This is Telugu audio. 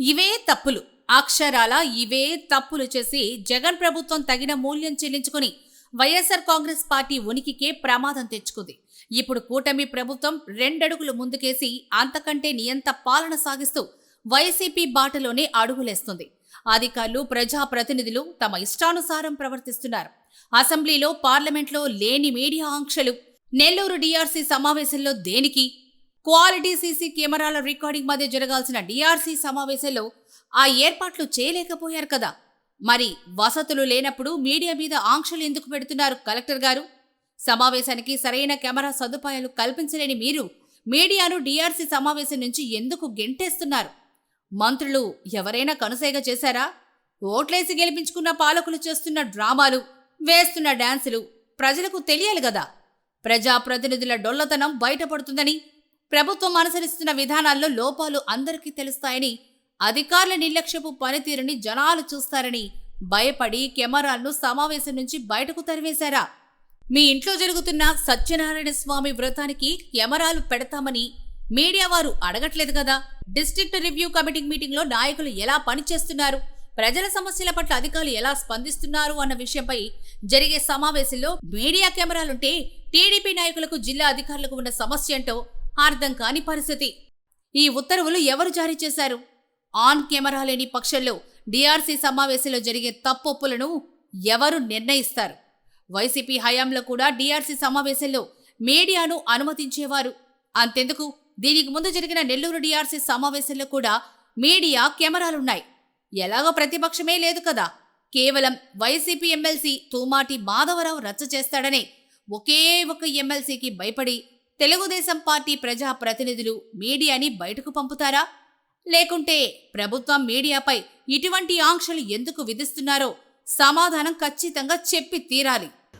ఇవే తప్పులు. అక్షరాల ఇవే తప్పులు చేసి జగన్ ప్రభుత్వం తగిన మూల్యం చెల్లించుకుని వైఎస్ఆర్ కాంగ్రెస్ పార్టీ ఉనికికే ప్రమాదం తెచ్చుకుంది. ఇప్పుడు కూటమి ప్రభుత్వం రెండడుగులు ముందుకేసి అంతకంటే నియంత పాలన సాగిస్తూ వైసీపీ బాటలోనే అడుగులేస్తుంది. అధికారులు ప్రజాప్రతినిధులు తమ ఇష్టానుసారం ప్రవర్తిస్తున్నారు. అసెంబ్లీలో పార్లమెంట్లో లేని మీడియా ఆంక్షలు. నెల్లూరు డిఆర్సీ సమావేశంలో దేనికి? క్వాలిటీ సీసీ కెమెరాల రికార్డింగ్ మధ్య జరగాల్సిన డిఆర్సీ సమావేశంలో ఆ ఏర్పాట్లు చేయలేకపోయారు కదా. మరి వసతులు లేనప్పుడు మీడియా మీద ఆంక్షలు ఎందుకు పెడుతున్నారు కలెక్టర్ గారు? సమావేశానికి సరైన కెమెరా సదుపాయాలు కల్పించలేని మీరు మీడియాను డిఆర్సీ సమావేశం నుంచి ఎందుకు గెంటేస్తున్నారు? మంత్రులు ఎవరైనా కనుసైగ చేశారా? ఓట్లేసి గెలిపించుకున్న పాలకులు చేస్తున్న డ్రామాలు వేస్తున్న డాన్సులు ప్రజలకు తెలియాలి కదా. ప్రజాప్రతినిధుల డొల్లతనం బయటపడుతుందని ప్రభుత్వం అనుసరిస్తున్న విధానాల్లో లోపాలు అందరికీ తెలుస్తాయని అధికారుల నిర్లక్ష్యపు పనితీరుని జనాలు చూస్తారని భయపడి కెమెరాలను సమావేశం నుంచి బయటకు తరివేశారా? మీ ఇంట్లో జరుగుతున్న సత్యనారాయణ స్వామి వ్రతానికి కెమెరాలు పెడతామని మీడియా వారు అడగట్లేదు కదా? డిస్ట్రిక్ట్ రివ్యూ కమిటీ మీటింగ్లో నాయకులు ఎలా పనిచేస్తున్నారు? ప్రజల సమస్యల పట్ల అధికారులు ఎలా స్పందిస్తున్నారు అన్న విషయంపై జరిగే సమావేశంలో మీడియా కెమెరాలుంటే టీడీపీ నాయకులకు జిల్లా అధికారులకు ఉన్న సమస్య ఏంటో అర్థం కాని పరిస్థితి. ఈ ఉత్తర్వులు ఎవరు జారీ చేశారు? ఆన్ కెమెరా లేని పక్షంలో డిఆర్సీ సమావేశంలో జరిగే తప్పొప్పులను ఎవరు నిర్ణయిస్తారు? వైసీపీ హయాంలో కూడా డిఆర్సీ సమావేశంలో మీడియాను అనుమతించేవారు. అంతెందుకు? దీనికి ముందు జరిగిన నెల్లూరు డిఆర్సీ సమావేశంలో కూడా మీడియా కెమెరాలున్నాయి. ఎలాగో ప్రతిపక్షమే లేదు కదా. కేవలం వైసీపీ ఎమ్మెల్సీ తూమాటి మాధవరావు రచ్చ చేస్తాడనే ఒకే ఒక ఎమ్మెల్సీకి భయపడి తెలుగుదేశం పార్టీ ప్రజా ప్రతినిధులు మీడియాని బయటకు పంపుతారా? లేకుంటే ప్రభుత్వం మీడియాపై ఇటువంటి ఆంక్షలు ఎందుకు విధిస్తున్నారో సమాధానం ఖచ్చితంగా చెప్పి తీరాలి.